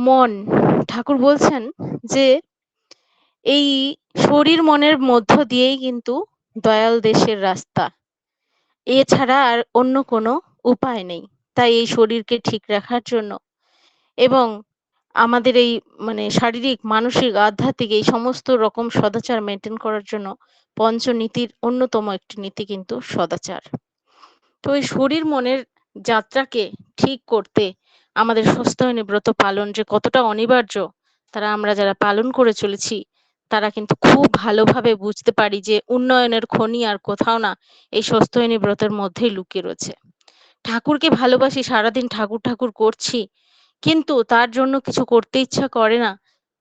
মন। ঠাকুর বলছেন যে, এই শরীর মনের মধ্য দিয়েই কিন্তু দয়াল দেশের রাস্তা। এছাড়া আর অন্য কোনো উপায় নেই। তাই এই শরীরকে ঠিক রাখার জন্য এবং আমাদের এই মানে শারীরিক, মানসিক, আধ্যাত্মিক এই সমস্ত রকম সদাচার মেনটেন করার জন্য পঞ্চনীতির অন্যতম একটি নীতি কিন্তু সদাচার। তো এই শরীর মনের যাত্রাকে ঠিক করতে আমাদের সস্তায়নী ব্রত পালন যে কতটা অনিবার্য, তারা আমরা যারা পালন করে চলেছি, তারা কিন্তু খুব ভালোভাবে বুঝতে পারি যে উন্নয়নের খনি আর কোথাও না এই সস্তায়নী ব্রতের মধ্যেই লুকিয়ে রয়েছে। ঠাকুরকে ভালোবাসি, সারাদিন ঠাকুর ঠাকুর করছি, কিন্তু তার জন্য কিছু করতে ইচ্ছা করে না।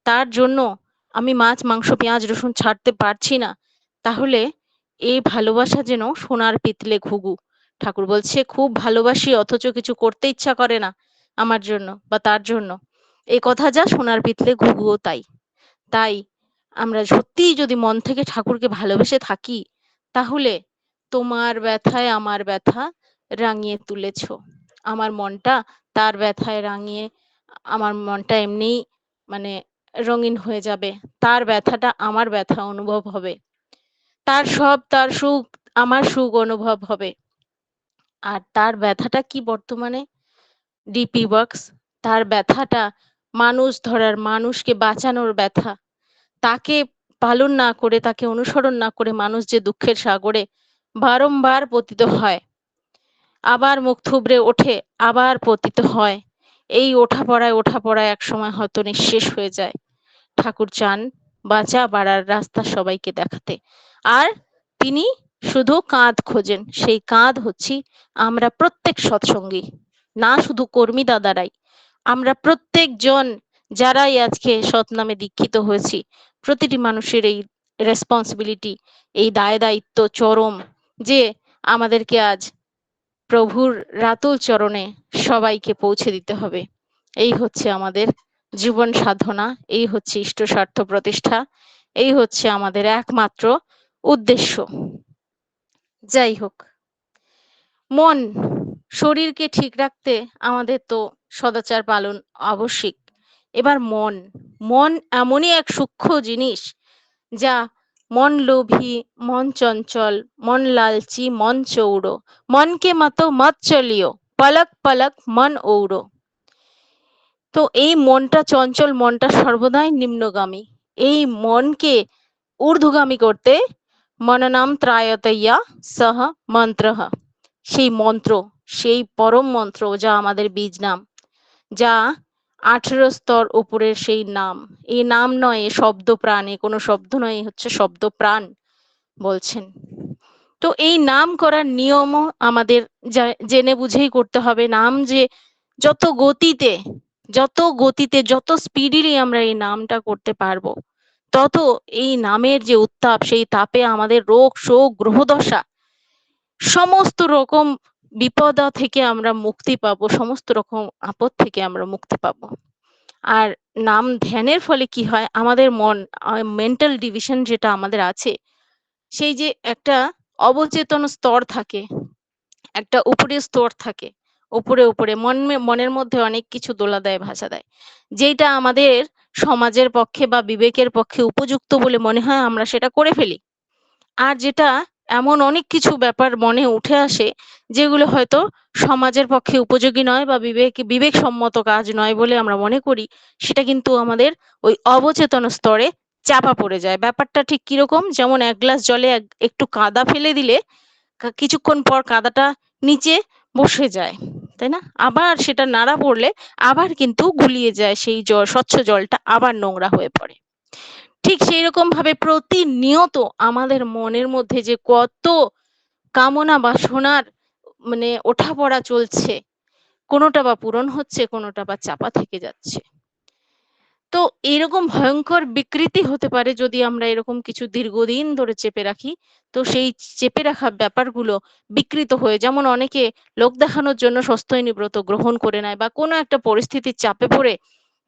তার জন্য আমি মাছ, মাংস, পেঁয়াজ, রসুন ছাড়তে পারছি না। তাহলে এই ভালোবাসা যেন সোনার পিতলে ঘুঘু। ঠাকুর বলছে, খুব ভালোবাসি, অথচ কিছু করতে ইচ্ছা করে না। আমার জন্য বা তার জন্য। এই কথা যা সোনার পিতলে ঘুঘুও তাই। তাই আমরা সত্যিই যদি মন থেকে ঠাকুরকে ভালোবেসে থাকি, তাহলে তোমার ব্যথায় আমার ব্যথা রাঙিয়ে তুলেছ। আমার মনটা তার ব্যথায় রাঙিয়ে, আমার মনটা এমনিই মানে রঙিন হয়ে যাবে। তার ব্যথাটা আমার ব্যথা অনুভব হবে। তার সব তার সুখ, আমার সুখ অনুভব হবে। আর তার ব্যথাটা কি বর্তমানে? ডিপি ওয়ার্কস তার ব্যথাটা মানুষ ধরার, মানুষকে বাঁচানোর ব্যথা। তাকে পালন না করে, তাকে অনুসরণ না করে মানুষ যে দুঃখের সাগরে বারংবার পতিত হয়, আবার মুখ থুবড়ে ওঠে, আবার পতিত হয়। এই ওঠা পড়ায় ওঠা পড়ায় এক সময় হয়তো নিঃশেষ হয়ে যায়। ঠাকুর চান বাঁচা বাড়ার রাস্তা সবাইকে দেখাতে। আর তিনি শুধু কাঁধ খোঁজেন, সেই কাঁধ হচ্ছি আমরা প্রত্যেক সৎসঙ্গী। না শুধু কর্মী দাদারাই, আমরা প্রত্যেকজন যারাই আজকে সৎ নামে দীক্ষিত হয়েছি, প্রতিটি মানুষের এই রেসপন্সিবিলিটি এই দায় দায়িত্ব চরম যে আমাদেরকে আজ প্রভুর রাতুল চরণে সবাইকে পৌঁছে দিতে হবে। এই হচ্ছে আমাদের জীবন সাধনা, এই হচ্ছে ইষ্ট স্বার্থ প্রতিষ্ঠা, এই হচ্ছে আমাদের একমাত্র উদ্দেশ্য। যাই হোক, মন শরীরকে ঠিক রাখতে আমাদের তো সদাচার পালন আবশ্যিক। এবার মন মন এমনই এক সূক্ষ্ম জিনিস যা মন লোভী, মন চঞ্চল, মন লালচি, মন চৌড়ো মনকে মতো মত চলিও পলক পলক মন ঔড়ো তো এই মনটা চঞ্চল, মনটা সর্বদাই নিম্নগামী। এই মনকে ঊর্ধ্বগামী করতে মননাম ত্রায়তয়া সহ মন্ত্র। সেই মন্ত্র, সেই পরম মন্ত্র যা আমাদের বীজ নাম, যা আঠেরো স্তর উপরের সেই নাম। এই নাম নয় শব্দ প্রাণ কোনো শব্দ নয় হচ্ছে শব্দ প্রাণ বলছেন। তো এই নাম করার নিয়মও আমাদের জেনে বুঝেই করতে হবে। নাম যে যত গতিতে যত গতিতে, যত স্পিডিলি আমরা এই নামটা করতে পারব, তত এই নামের যে উত্তাপ, সেই তাপে আমাদের রোগ, শোক, গ্রহদশা সমস্ত রকম বিপদা থেকে আমরা মুক্তি পাবো, সমস্ত রকম আপদ থেকে আমরা মুক্তি পাবো। আর নাম ধ্যানের ফলে কি হয়? আমাদের মন মেন্টাল ডিভিশন যেটা আমাদের আছে, সেই যে একটা অবচেতন স্তর থাকে, একটা উপরের স্তর থাকে, উপরে উপরে মন মনের মধ্যে অনেক কিছু দোলা দেয় ভাষা দেয় যেটা আমাদের সমাজের পক্ষে বা বিবেকের পক্ষে উপযুক্ত বলে মনে হয়, আমরা সেটা করে ফেলি। আর যেটা এমন অনেক কিছু ব্যাপার মনে উঠে আসে, যেগুলো হয়তো সমাজের পক্ষে উপযোগী নয় বা বিবেক, বিবেকসম্মত কাজ নয় বলে আমরা মনে করি। সেটা কিন্তু আমাদের ওই অবচেতন স্তরে চাপা পড়ে যায়। ব্যাপারটা ঠিক কীরকম? যেমন এক গ্লাস জলে একটু কাদা ফেলে দিলে কিছুক্ষণ পর কাদাটা নিচে বসে যায়, তাই না? আবার সেটা নাড়া পড়লে আবার কিন্তু গুলিয়ে যায় সেই জল স্বচ্ছ জলটা আবার নোংরা হয়ে পড়ে। ঠিক সেই রকম ভাবে প্রতিনিয়ত আমাদের মনের মধ্যে যে কত কামনা বাসনার মানে ওঠা পড়া চলছে, কোনোটা বা পূরণ হচ্ছে, কোনোটা বা চাপা থেকে যাচ্ছে। তো এরকম ভয়ঙ্কর বিকৃতি হতে পারে যদি আমরা এরকম কিছু দীর্ঘদিন ধরে চেপে রাখি, তো সেই চেপে রাখা ব্যাপারগুলো বিকৃত হয়ে, যেমন অনেকে লোক দেখানোর জন্য সস্তয়নী ব্রত গ্রহণ করে নেয় বা কোনো একটা পরিস্থিতির চাপে পড়ে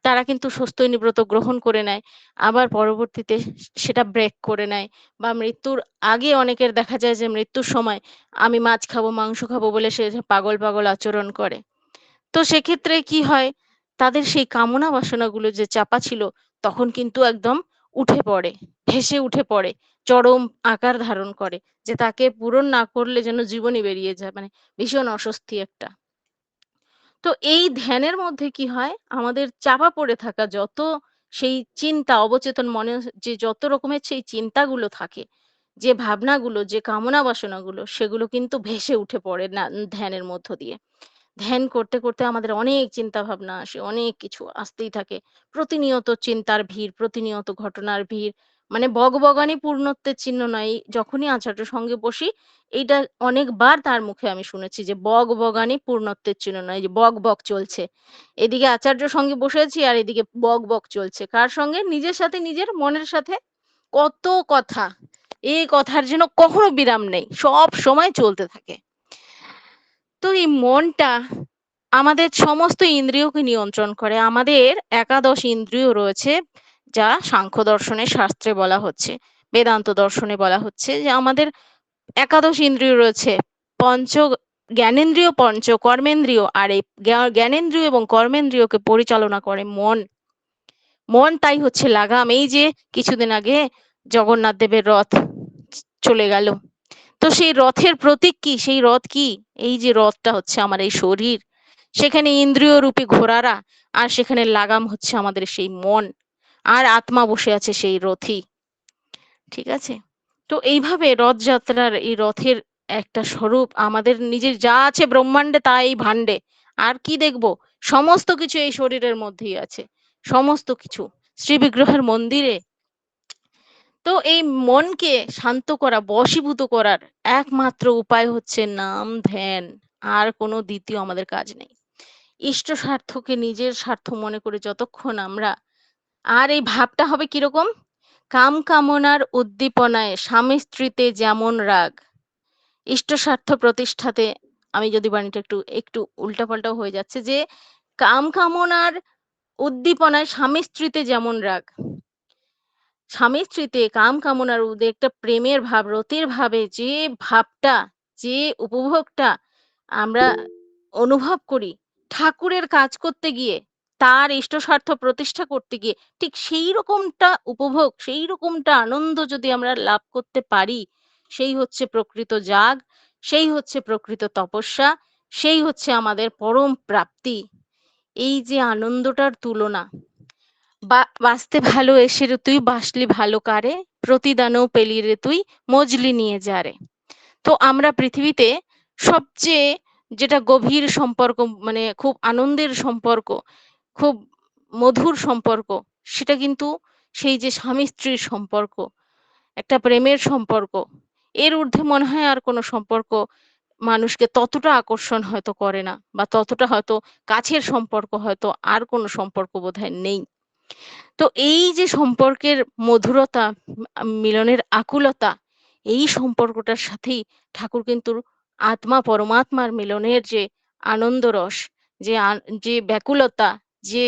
তারা কিন্তু সস্তয়নী ব্রত গ্রহণ করে নেয়। আবার পরবর্তীতে সেটা ব্রেক করে নেয় বা মৃত্যুর আগে অনেকের দেখা যায় যে মৃত্যুর সময় আমি মাছ খাব, মাংস খাব বলে সে পাগল পাগল আচরণ করে। তো সেক্ষেত্রে কি হয়? তাদের সেই কামনা বাসনাগুলো যে চাপা ছিল তখন কিন্তু একদম উঠে পড়ে ভেসে উঠে পড়ে, চরম আকার ধারণ করে যে তাকে পূরণ না করলে যেন জীবনই বেরিয়ে যায়। মানে ভীষণ অস্বস্তি একটা। তো এই ধ্যানের মধ্যে কি হয়? আমাদের চাপা পড়ে থাকা যত সেই চিন্তা, অবচেতন মনে যে যত রকমের সেই চিন্তাগুলো থাকে, যে ভাবনাগুলো, যে কামনা বাসনাগুলো, সেগুলো কিন্তু ভেসে উঠে পড়ে না, ধ্যানের মধ্য দিয়ে। ধ্যান করতে করতে আমাদের অনেক চিন্তা ভাবনা আসে, অনেক কিছু আসতেই থাকে। প্রতিনিয়ত চিন্তার ভিড়, প্রতিনিয়ত ঘটনার ভিড় মানে বগবগানি পূর্ণত্বের চিহ্ন নয়। যখনই আচার্য সঙ্গে বসি, এইটা অনেকবার তার মুখে আমি শুনেছি যে বগ বগানি পূর্ণত্বের চিহ্ন নয় যে বক বক চলছে। এদিকে আচার্য সঙ্গে বসেছি আর এদিকে বক বক চলছে। কার সঙ্গে? নিজের সাথে নিজের, মনের সাথে। কত কথা। এই কথার জন্য কখনো বিরাম নেই। সব সময় চলতে থাকে। তো এই মনটা আমাদের সমস্ত ইন্দ্রিয়কে নিয়ন্ত্রণ করে। আমাদের একাদশ ইন্দ্রিয় রয়েছে। যা সাংখ্য দর্শনের শাস্ত্রে বলা হচ্ছে, বেদান্ত দর্শনে বলা হচ্ছে যে আমাদের একাদশ ইন্দ্রিয় রয়েছে, পঞ্চ জ্ঞানেন্দ্রিয়, পঞ্চ কর্মেন্দ্রীয়, আর এই জ্ঞানেন্দ্রিয় এবং কর্মেন্দ্রীয়কে পরিচালনা করে মন। মন তাই হচ্ছে লাগাম। এই যে কিছুদিন আগে জগন্নাথ দেবের রথ চলে গেল। তো সেই রথের প্রতীক কি? সেই রথ কি? এই যে রথটা হচ্ছে আমার এই শরীর। সেখানে ইন্দ্রিয় রূপী ঘোড়ারা, আর সেখানে লাগাম হচ্ছে আমাদের সেই মন। আর আত্মা বসে আছে সেই রথি ঠিক আছে? তো এইভাবে রথযাত্রার এই রথের একটা স্বরূপ আমাদের নিজের যা আছে ব্রহ্মাণ্ডে তা এই ভাণ্ডে। আর কি দেখব? সমস্ত কিছু এই শরীরের মধ্যেই আছে। সমস্ত কিছু। শ্রী বিগ্রহের মন্দিরে। তো এই মনকে শান্ত করা, বশীভূত করার একমাত্র উপায় হচ্ছে নাম, ধ্যান। আর কোনো দ্বিতীয় আমাদের কাজ নেই। ইষ্ট স্বার্থকে নিজের স্বার্থ মনে করে যতক্ষণ আমরা আর এই ভাবটা হবে কীরকম? কাম কামনার উদ্দীপনায় স্বামী স্ত্রীতে যেমন রাগ ইষ্ট স্বার্থ প্রতিষ্ঠাতে, আমি যদি বাণীটা একটু একটু উল্টাপাল্টাও হয়ে যাচ্ছে, যে কাম কামনার উদ্দীপনায় স্বামী স্ত্রীতে যেমন রাগ, স্বামী স্ত্রীতে কাম কামনার উদে একটা প্রেমের ভাব, রতির ভাবে যে ভাবটা, যে উপভোগটা আমরা অনুভব করি, ঠাকুরের কাজ করতে গিয়ে তার ইষ্ট স্বার্থ প্রতিষ্ঠা করতে গিয়ে ঠিক সেই রকমটা উপভোগ, সেই রকমটা আনন্দ যদি আমরা লাভ করতে পারি, সেই হচ্ছে প্রকৃত জাগ সেই হচ্ছে প্রকৃত তপস্যা, সেই হচ্ছে আমাদের পরম প্রাপ্তি। এই যে আনন্দটার তুলনা, বা বাঁচতে ভালো এসে রে তুই বাসলি ভালো কারে, প্রতিদানও পেলি রে তুই, মজলি নিয়ে যারে তো আমরা পৃথিবীতে সবচেয়ে যেটা গভীর সম্পর্ক মানে খুব আনন্দের সম্পর্ক খুব মধুর সম্পর্ক। সেটা কিন্তু সেই যে স্বামী স্ত্রীর সম্পর্ক, একটা প্রেমের সম্পর্ক, এর ঊর্ধ্বে মনে হয় আর কোনো সম্পর্ক মানুষকে ততটা আকর্ষণ হয়তো করে না বা ততটা হয়তো কাছের সম্পর্ক হয়তো আর কোনো সম্পর্ক বোধহয় নেই। তো এই যে সম্পর্কের মধুরতা, মিলনের আকুলতা, এই সম্পর্কটার সাথেই ঠাকুর কিন্তু আত্মা পরমাত্মার মিলনের যে আনন্দ রস যে যে ব্যাকুলতা যে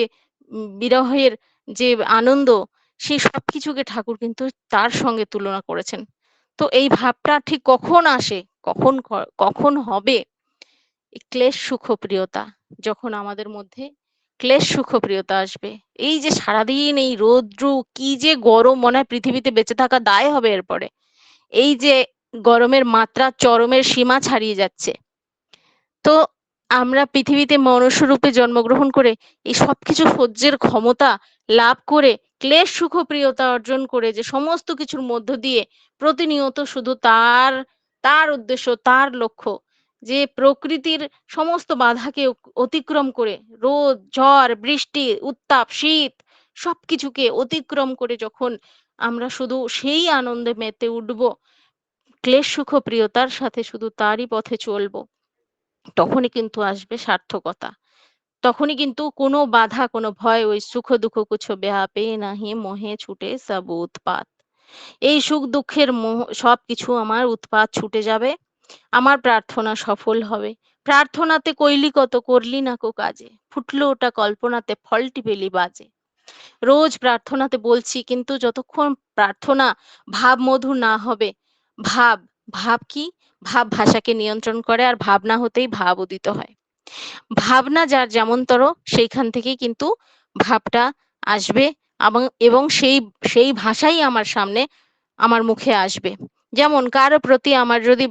বিরহের যে আনন্দ সেই সবকিছুকে ঠাকুর কিন্তু তার সঙ্গে তুলনা করেছেন। তো এই ভাবটা ঠিক কখন আসে? কখন কখন হবে? ক্লেশ সুখপ্রিয়তা, যখন আমাদের মধ্যে ক্লেশ সুখপ্রিয়তা আসবে। এই যে সারাদিন এই রৌদ্র, কি যে গরম মনে হয় পৃথিবীতে বেঁচে থাকা দায় হবে এরপরে। এই যে গরমের মাত্রা, চরমের সীমা ছাড়িয়ে যাচ্ছে। তো আমরা পৃথিবীতে মনুষ্যরূপে জন্মগ্রহণ করে এই সবকিছু সহ্যের ক্ষমতা লাভ করে ক্লেশ সুখপ্রিয়তা অর্জন করে যে সমস্ত কিছুর মধ্য দিয়ে প্রতিনিয়ত শুধু তার তার উদ্দেশ্য, তার লক্ষ্য যে প্রকৃতির সমস্ত বাধাকে অতিক্রম করে রোদ, ঝড়, বৃষ্টি, উত্তাপ, শীত সবকিছুকে অতিক্রম করে যখন আমরা শুধু সেই আনন্দে মেতে উঠব, ক্লেশ, সুখ প্রিয়তার সাথে শুধু তারই পথে চলবো। তখনই কিন্তু আসবে সার্থকতা। তখনই কিন্তু কোনো বাধা, কোনো ভয়, ওই সুখ দুঃখ কুছ ব্যাপে নাহি, মোহে ছুটে সব উৎপাত। এই সুখ দুঃখের মোহ সবকিছু আমার উৎপাত ছুটে যাবে, আমার প্রার্থনা সফল হবে। প্রার্থনাতে কইলি কত করলি না কো কাজে, ফুটলো ওটা কল্পনাতে ফলটি পেলি বাজে। রোজ প্রার্থনাতে বলছি, কিন্তু যতক্ষণ প্রার্থনা ভাব মধুর না হবে, ভাব ভাব কি? ভাব ভাষাকে নিয়ন্ত্রণ করে আর ভাবনা হতেই ভাব উদিত হয়। ভাবনা যার যেমনতর সেইখান থেকেই কিন্তু ভাবটা আসবে এবং এবং সেই সেই ভাষাই আমার সামনে আমার মুখে আসবে। যেমন কারও প্রতি আমার যদি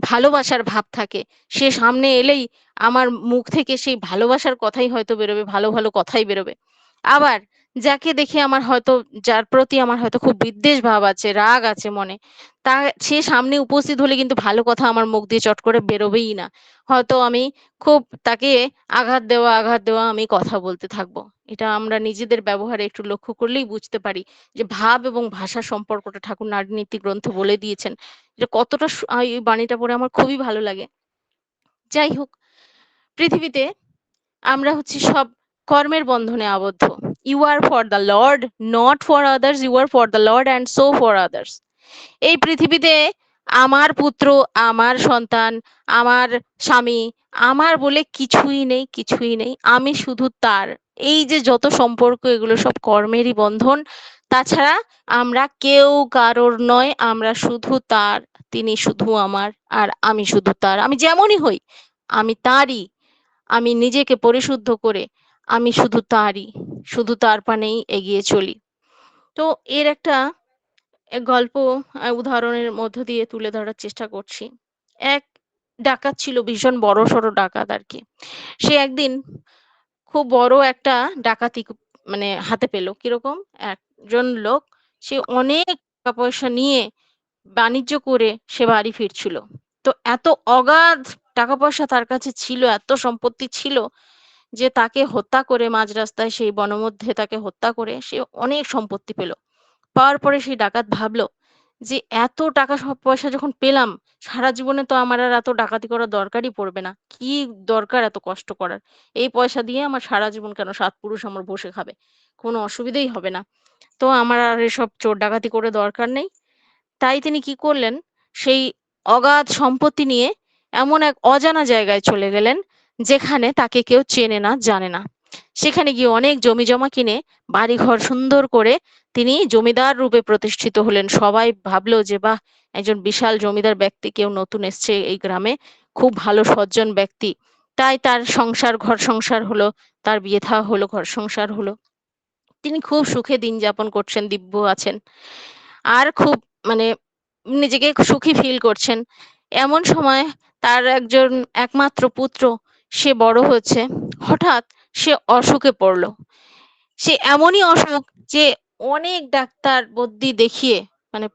ভালোবাসার ভাব থাকে, সে সামনে এলেই আমার মুখ থেকে সেই ভালোবাসার কথাই হয়তো বেরোবে, ভালো ভালো কথাই বেরোবে। আবার যাকে দেখে আমার হয়তো, যার প্রতি আমার হয়তো খুব বিদ্বেষ ভাব আছে, রাগ আছে মনে, তা সে সামনে উপস্থিত হলে কিন্তু ভালো কথা আমার মুখ দিয়ে চট করে বেরোবেই না। হয়তো আমি খুব তাকে আঘাত দেওয়া আঘাত দেওয়া আমি কথা বলতে থাকব। এটা আমরা নিজেদের ব্যবহারে একটু লক্ষ্য করলেই বুঝতে পারি যে ভাব এবং ভাষা সম্পর্কটা ঠাকুর নারীনীতি গ্রন্থে বলে দিয়েছেন। যে কতটা এই বাণীটা পড়ে আমার খুবই ভালো লাগে। যাই হোক, পৃথিবীতে আমরা হচ্ছি সব কর্মের বন্ধনে আবদ্ধ। You are for the lord not for others you are for the lord and so for others এই পৃথিবীতে আমার পুত্র, আমার সন্তান, আমার স্বামী, আমার বলে কিছুই নেই কিছুই নেই। আমি শুধু তার। এই যে যত সম্পর্ক, এগুলো সব কর্মেরই বন্ধন। তাছাড়া আমরা কেউ কারোর নয়, আমরা শুধু তার, তিনি শুধু আমার, আর আমি শুধু তার। আমি যেমনই হই, আমি তারই। আমি নিজেকে পরিশুদ্ধ করে, আমি শুধু তারই। শুধু তার পানেই এগিয়ে চলি। তো এর একটা গল্প উদাহরণের মধ্য দিয়ে তুলে ধরার চেষ্টা করছি। এক ডাকাত ছিল, ভীষণ বড় সড়ো ডাকাত আর কি। সে একদিন খুব বড় একটা ডাকাতি মানে হাতে পেল। কীরকম? একজন লোক, সে অনেক টাকা পয়সা নিয়ে বাণিজ্য করে সে বাড়ি ফিরছিল। তো এত অগাধ টাকা পয়সা তার কাছে ছিল, এত সম্পত্তি ছিল যে তাকে হত্যা করে মাঝ রাস্তায় সেই বনমধ্যে তাকে হত্যা করে সে অনেক সম্পত্তি পেল। পাওয়ার পরে সেই ডাকাত ভাবলো যে এত টাকা পয়সা যখন পেলাম, সারা জীবনে তো আমার আর এত ডাকাতি করার দরকারই পড়বে না। কি দরকার এত কষ্ট করার? এই পয়সা দিয়ে আমার সারা জীবন কেন সাত পুরুষ আমার বসে খাবে? কোনো অসুবিধাই হবে না। তো আমার আর এসব চোর ডাকাতি করে দরকার নেই। তাই তিনি কি করলেন? সেই অগাধ সম্পত্তি নিয়ে এমন এক অজানা জায়গায় চলে গেলেন। যেখানে তাকে কেউ চেনে না, জানে না। সেখানে গিয়ে অনেক জমি জমা কিনে বাড়িঘর সুন্দর করে তিনি জমিদার রূপে প্রতিষ্ঠিত হলেন। সবাই ভাবলো যে, বাহ, একজন বিশাল জমিদার ব্যক্তি, কেউ নতুন এসছে এই গ্রামে। খুব ভালো সজ্জন ব্যক্তি। তাই তার সংসার, ঘর সংসার হলো, তার বিয়ে থা হলো, ঘর সংসার হলো। তিনি খুব সুখে দিন যাপন করছেন, দিব্য আছেন। আর খুব মানে নিজেকে সুখী ফিল করছেন। এমন সময় তার একজন একমাত্র পুত্র সে বড় হচ্ছে হঠাৎ সে অসুখে পড়ল। সে এমনই অসুখ যে অনেক ডাক্তার বদ্যি দেখিয়ে মানে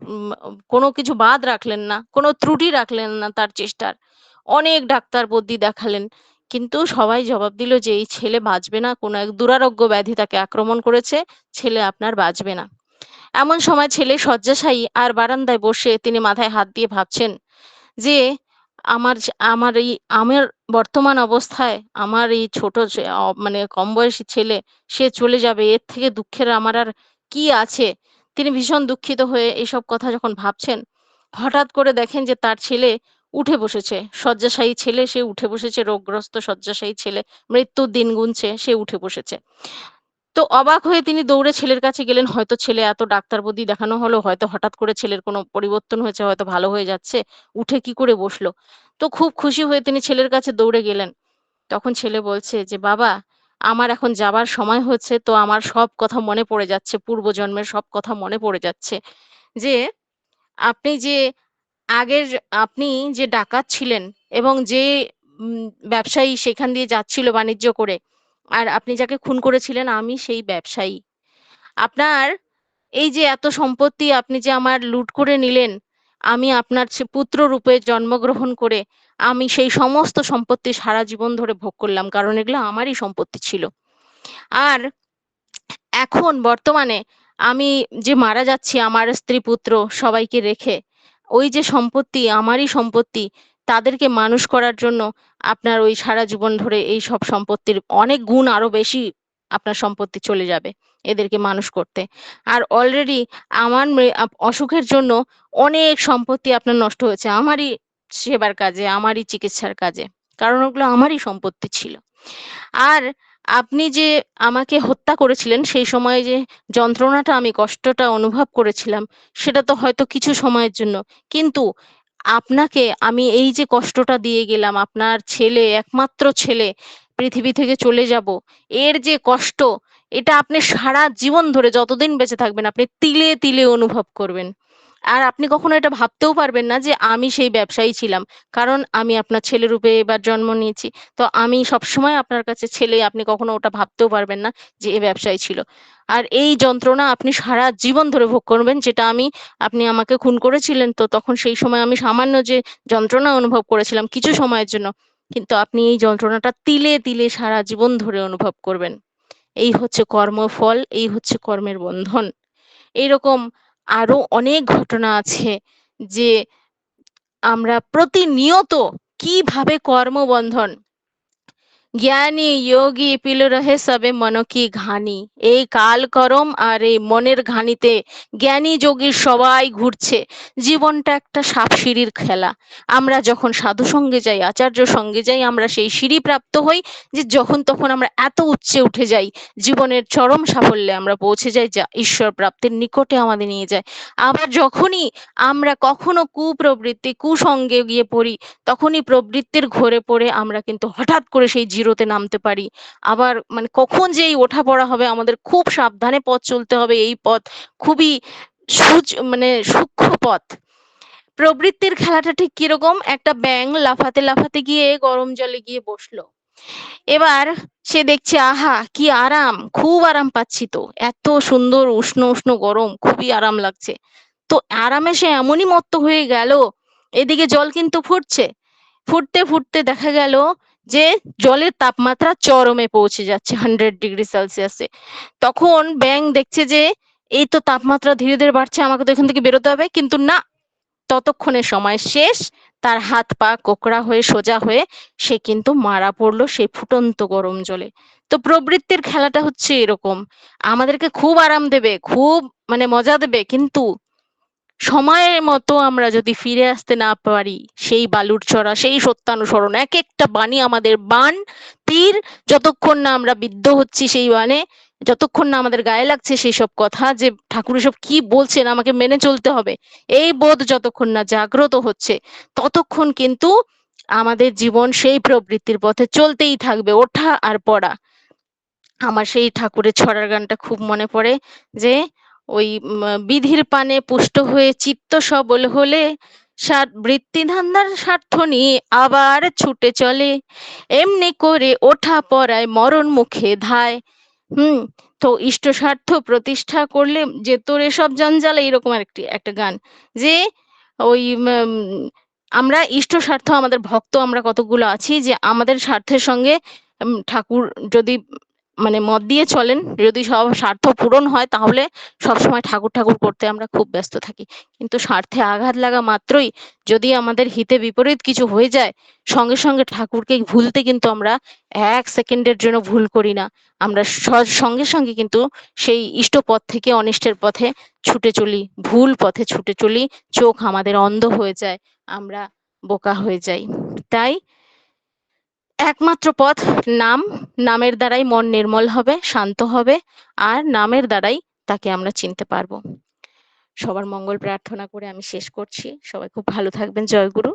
কোনো কিছু বাদ রাখলেন না, কোনো ত্রুটি রাখলেন না তার চেষ্টার। অনেক ডাক্তার বদ্যি দেখালেন, কিন্তু সবাই জবাব দিল যে এই ছেলে বাঁচবে না, কোনো এক দুরারোগ্য ব্যাধি তাকে আক্রমণ করেছে, ছেলে আপনার বাঁচবে না। এমন সময় ছেলে শয্যাশায়ী আর বারান্দায় বসে তিনি মাথায় হাত দিয়ে ভাবছেন যে আমার আমার এই, আমার বর্তমান অবস্থায় আমার এই ছোট মানে কম বয়সী ছেলে, সে চলে যাবে। এর থেকে দুঃখের আমার আর কি আছে? তিনি ভীষণ দুঃখিত হয়ে এইসব কথা যখন ভাবছেন, হঠাৎ করে দেখেন যে তার ছেলে উঠে বসেছে। শয্যাশায়ী ছেলে, সে উঠে বসেছে, রোগগ্রস্ত শয্যাশায়ী ছেলে। মৃত্যুর দিন গুনছে, সে উঠে বসেছে। তো অবাক হয়ে তিনি দৌড়ে ছেলের কাছে গেলেন। হয়তো ছেলে এত ডাক্তার বদি দেখানো হলো, হয়তো হঠাৎ করে ছেলের কোনো পরিবর্তন হয়েছে, হয়তো ভালো হয়ে যাচ্ছে, উঠে কি করে বসল? তো খুব খুশি হয়ে তিনি ছেলের কাছে দৌড়ে গেলেন। তখন ছেলে বলছে যে, বাবা, আমার এখন যাবার সময় হচ্ছে, তো আমার সব কথা মনে পড়ে যাচ্ছে, পূর্বজন্মের সব কথা মনে পড়ে যাচ্ছে। যে, আপনি যে আগের, আপনি যে ডাকাত ছিলেন এবং যে ব্যবসায়ী সেখান দিয়ে যাচ্ছিল বাণিজ্য করে আর আপনি যাকে খুন করেছিলেন, আমি সেই ব্যবসায়ী। আপনার এই যে এত সম্পত্তি আপনি যে আমার লুট করে নিলেন, আমি আপনার পুত্র রূপে জন্মগ্রহণ করে আমি সেই সমস্ত সম্পত্তি সারা জীবন ধরে ভোগ করলাম, কারণ এগুলো আমারই সম্পত্তি ছিল। আর এখন বর্তমানে আমি যে মারা যাচ্ছি, আমার স্ত্রী পুত্র সবাইকে রেখে, ওই যে সম্পত্তি, আমারই সম্পত্তি তাদেরকে মানুষ করার জন্য আপনার ওই সারা জীবন ধরে এই সব সম্পত্তির অনেক গুণ আরও বেশি আপনার সম্পত্তি চলে যাবে এদেরকে মানুষ করতে। আর অলরেডি আমার অসুখের জন্য অনেক সম্পত্তি আপনার নষ্ট হয়েছে। আমারই সেবার কাজে, আমারই চিকিৎসার কাজে, কারণ ওগুলো আমারই সম্পত্তি ছিল। আর আপনি যে আমাকে হত্যা করেছিলেন, সেই সময়ে যে যন্ত্রণাটা আমি কষ্টটা অনুভব করেছিলাম, সেটা তো হয়তো কিছু সময়ের জন্য। কিন্তু আপনাকে আমি এই যে কষ্টটা দিয়ে গেলাম, আপনার ছেলে, একমাত্র ছেলে, পৃথিবী থেকে চলে যাব, এর যে কষ্ট, এটা আপনি সারা জীবন ধরে যতদিন বেঁচে থাকবেন, আপনি তিলে তিলে অনুভব করবেন। আর আপনি কখনো এটা ভাবতেও পারবেন না যে আমি সেই ব্যবসায়ী ছিলাম। কারণ আমি আপনার ছেলে রূপে এবার জন্ম নিয়েছি। তো আমি সবসময় আপনার কাছে ছেলে, আপনি কখনো ওটা ভাবতেও পারবেন না যে এ ব্যবসায়ী ছিল। আর এই যন্ত্রণা আপনি সারা জীবন ধরে ভোগ করবেন, যেটা আমি, আপনি আমাকে খুন করেছিলেন, তো তখন সেই সময় আমি সামান্য যে যন্ত্রণা অনুভব করেছিলাম কিছু সময়ের জন্য, কিন্তু আপনি এই যন্ত্রণাটা তিলে তিলে সারা জীবন ধরে অনুভব করবেন। এই হচ্ছে কর্মফল, এই হচ্ছে কর্মের বন্ধন। এইরকম আরও অনেক ঘটনা আছে যে আমরা প্রতিনিয়ত কীভাবে কর্মবন্ধন জ্ঞানী যোগী পিল রহে সবে মন কি ঘানি। এই কাল করম আর এই মনের ঘানিতে জ্ঞানী যোগী সবাই ঘুরছে। জীবনটা একটা সাপ সিঁড়ির খেলা। আমরা যখন সাধু সঙ্গে যাই, আচার্য সঙ্গে যাই, আমরা সেই সিঁড়ি প্রাপ্ত হই যে যখন তখন আমরা এত উচ্চে উঠে যাই, জীবনের চরম সাফল্যে আমরা পৌঁছে যাই যা ঈশ্বর প্রাপ্তির নিকটে আমাদের নিয়ে যায়। আবার যখনই আমরা কখনো কুপ্রবৃত্তি, কুসঙ্গে গিয়ে পড়ি, তখনই প্রবৃত্তির ঘোরে পড়ে আমরা কিন্তু হঠাৎ করে সেই জিরোতে নামতে পারি। আবার মানে কখন যে এই ওঠা পড়া হবে আমাদের খুব সাবধানে পথ চলতে হবে। এই পথ খুবই সুজ মানে সূক্ষ্ম পথ। প্রবৃত্তির খেলাটা ঠিক কীরকম? একটা ব্যাং লাফাতে লাফাতে গিয়ে গরম জলে গিয়ে বসল। এবার সে দেখছে, আহা, কি আরাম! খুব আরাম পাচ্ছি তো। এত সুন্দর উষ্ণ উষ্ণ গরম, খুবই আরাম লাগছে। তো আরামে সে এমনই মত্ত হয়ে গেল। এদিকে জল কিন্তু ফুটছে। ফুটতে ফুটতে দেখা গেল যে জলের তাপমাত্রা চরমে পৌঁছে যাচ্ছে হান্ড্রেড ডিগ্রি সেলসিয়াসে তখন ব্যাং দেখছে যে, এই তো তাপমাত্রা ধীরে ধীরে বাড়ছে, আমাকে তো এখান থেকে বেরোতে হবে। কিন্তু না, ততক্ষণে সময় শেষ, তার হাত পা কোকড়া হয়ে সোজা হয়ে সে কিন্তু মারা পড়ল সেই ফুটন্ত গরম জলে। তো প্রবৃত্তির খেলাটা হচ্ছে এরকম। আমাদেরকে খুব আরাম দেবে, খুব মানে মজা দেবে, কিন্তু সময়ের মতো আমরা যদি ফিরে আসতে না পারি, সেই বালুর চড়া, সেই সত্যানুসরণ, এক একটা বাণী আমাদের বান তীর, যতক্ষণ না আমরা বিদ্ধ হচ্ছি সেই বানে যতক্ষণ না আমাদের গায়ে লাগছে সেই সব কথা যে ঠাকুর সব কি বলছেন, আমাকে মেনে চলতে হবে। এই বোধ যতক্ষণ না জাগ্রত হচ্ছে, ততক্ষণ কিন্তু আমাদের জীবন সেই প্রবৃত্তির পথে চলতেই থাকবে, ওঠা আর পড়া। আমার সেই ঠাকুরের ছড়ার গানটা খুব মনে পড়ে যে ওই বিধির পানে পুষ্ট হয়ে চিত্ত সবল হলে সার বৃত্তি ধান্দার স্বার্থ নিয়ে আবার ছুটে চলে। এমনি করে ওঠা পড়ায় মরণ মুখে ধায়। হুম, তো ইষ্ট স্বার্থ প্রতিষ্ঠা করলে যে তোর এসব জঞ্জাল, এইরকম একটি একটা গান। যে ওই আমরা ইষ্ট স্বার্থ, আমাদের ভক্ত আমরা কতগুলো আছি যে আমাদের স্বার্থের সঙ্গে ঠাকুর যদি মানে মত দিয়ে চলেন, যদি সব স্বার্থ পূরণ হয় তাহলে সবসময় ঠাকুর ঠাকুর করতে আমরা খুব ব্যস্ত থাকি। কিন্তু স্বার্থে আঘাত লাগা মাত্রই যদি আমাদের হিতে বিপরীত কিছু হয়ে যায়, সঙ্গে সঙ্গে ঠাকুরকে ভুলতে কিন্তু আমরা এক সেকেন্ডের জন্য ভুল করি না। আমরা সঙ্গে সঙ্গে কিন্তু সেই ইষ্ট পথ থেকে অনিষ্টের পথে ছুটে চলি, ভুল পথে ছুটে চলি, চোখ আমাদের অন্ধ হয়ে যায়, আমরা বোকা হয়ে যাই। তাই একমাত্র পথ, নাম নামের দ্বারাই মন নির্মল হবে, শান্ত হবে, আর নামের দ্বারাই তাকে আমরা চিনতে পারব। সবার মঙ্গল প্রার্থনা করে আমি শেষ করছি। সবাই খুব ভালো থাকবেন। জয়গুরু